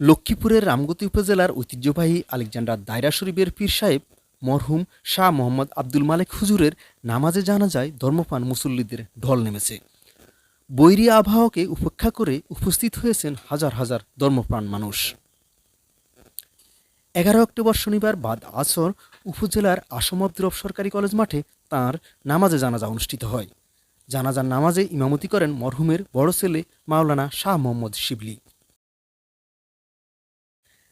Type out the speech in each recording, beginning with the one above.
লক্ষ্মীপুরের রামগতি উপজেলার ঐতিহ্যবাহী আলেকজান্ডার দায়রা শরীফের পীর সাহেব, মরহুম শাহ মোহাম্মদ আব্দুল মালেক হুজুরের নামাজে জানা যায় ধর্মপান মুসল্লিদের ঢল নেমেছে। বৈরী আবহাওয়াকে উপেক্ষা করে উপস্থিত হয়েছেন হাজার হাজার ধর্মপ্রাণ মানুষ। এগারো অক্টোবর শনিবার বাদ আসর উপজেলার আসম আব্দুরব সরকারি কলেজ মাঠে তাঁর নামাজে জানাজা অনুষ্ঠিত হয়। জানাজার নামাজে ইমামতি করেন মরহুমের বড় ছেলে মাওলানা শাহ মোহাম্মদ শিবলি।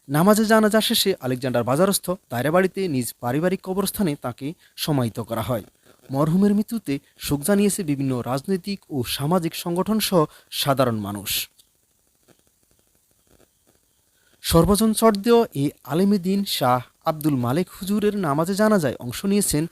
নামাজে জানাজা শেষে আলেকজান্ডার বাজারস্থ দায়রাবাড়িতে নিজ পারিবারিক কবরস্থানে তাকে সমাহিত করা হয়। মরহুমের মৃত্যুতে শোক জানিয়েছে বিভিন্ন রাজনৈতিক ও সামাজিক সংগঠন সহ সাধারণ মানুষ। সর্বজন চর্দেয় এই আলেমেদিন শাহ আব্দুল মালেক হুজুরের নামাজে জানাজায় অংশ নিয়েছেন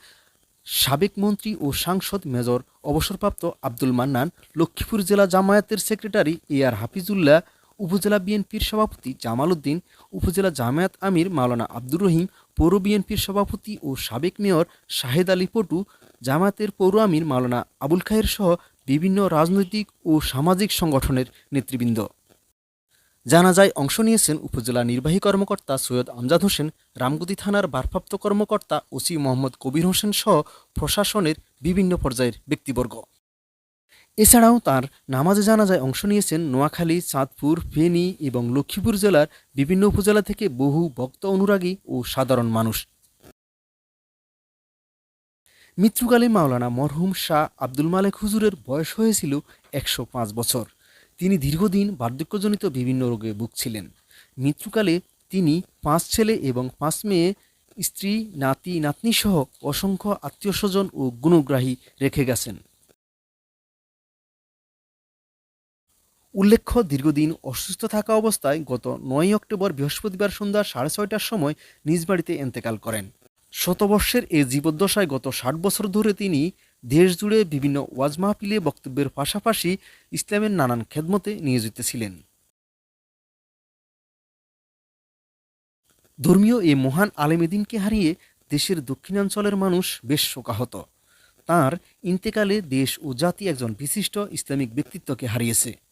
সাবেক মন্ত্রী ও সাংসদ মেজর অবসরপ্রাপ্ত আব্দুল মান্নান, লক্ষ্মীপুর জেলা জামায়াতের সেক্রেটারি এ আর হাফিজুল্লাহ উপজেলা বিএনপির সভাপতি জামাল উদ্দিন, উপজেলা জামায়াত আমির মাওলানা আব্দুর রহিম, পৌর বিএনপির সভাপতি ও সাবেক মেয়র শাহেদ আলী পটু, জামায়াতের পৌর আমির মাওলানা আবুল খায়ের সহ বিভিন্ন রাজনৈতিক ও সামাজিক সংগঠনের নেতৃবৃন্দ। জানাজায় অংশ নিয়েছেন উপজেলা নির্বাহী কর্মকর্তা সৈয়দ আমজাদ হোসেন, রামগতি থানার ভারপ্রাপ্ত কর্মকর্তা ওসি মোহাম্মদ কবির হোসেন সহ প্রশাসনের বিভিন্ন পর্যায়ের ব্যক্তিবর্গ। এছাড়াও তার নামাজে জানাজায় অংশ নিয়েছেন নোয়াখালী, চাঁদপুর, ফেনী এবং লক্ষ্মীপুর জেলার বিভিন্ন উপজেলা থেকে বহু ভক্ত অনুরাগী ও সাধারণ মানুষ। মৃত্যুকালে মাওলানা মরহুম শাহ আব্দুল মালেক হুজুরের বয়স হয়েছিল একশো পাঁচ বছর। তিনি দীর্ঘদিন বার্ধক্যজনিত বিভিন্ন রোগে ভুগছিলেন। মৃত্যুকালে তিনি পাঁচ ছেলে এবং পাঁচ মেয়ে, স্ত্রী, নাতি নাতনি সহ অসংখ্য আত্মীয় স্বজন ও গুণগ্রাহী রেখে গেছেন। উল্লেখ্য, দীর্ঘদিন অসুস্থ থাকা অবস্থায় গত নয় অক্টোবর বৃহস্পতিবার সন্ধ্যা সাড়ে ছয়টার সময় নিজ বাড়িতে এন্তেকাল করেন। শতবর্ষের এ জীবদ্দশায় গত ষাট বছর ধরে তিনি দেশ জুড়ে বিভিন্ন ওয়াজ মাহফিলে বক্তব্যের পাশাপাশি ইসলামের নানান খেদমতে নিয়োজিত ছিলেন। ধর্মীয় এ মহান আলেমেদিনকে হারিয়ে দেশের দক্ষিণাঞ্চলের মানুষ বেশ শোকাহত। তার ইন্তেকালে দেশ ও জাতি একজন বিশিষ্ট ইসলামিক ব্যক্তিত্বকে হারিয়েছে।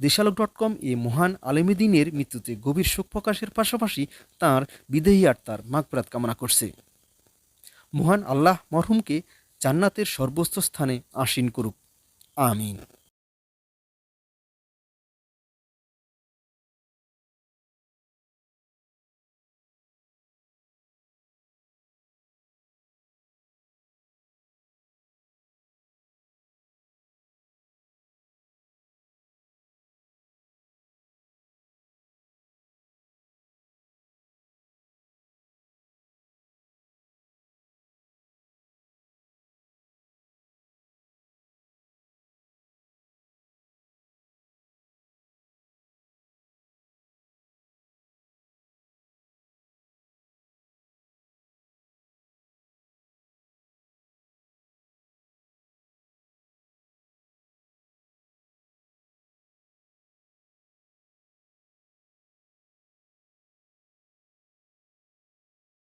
দেশালোক ডট কম এ মহান আলেমিদ্দিনের মৃত্যুতে গভীর শোক প্রকাশের পাশাপাশি তাঁর বিদেহী আত্মার মাগপ্রাত কামনা করছে। মহান আল্লাহ মরহুমকে জান্নাতের সর্বোচ্চ স্থানে আসীন করুক। আমিন।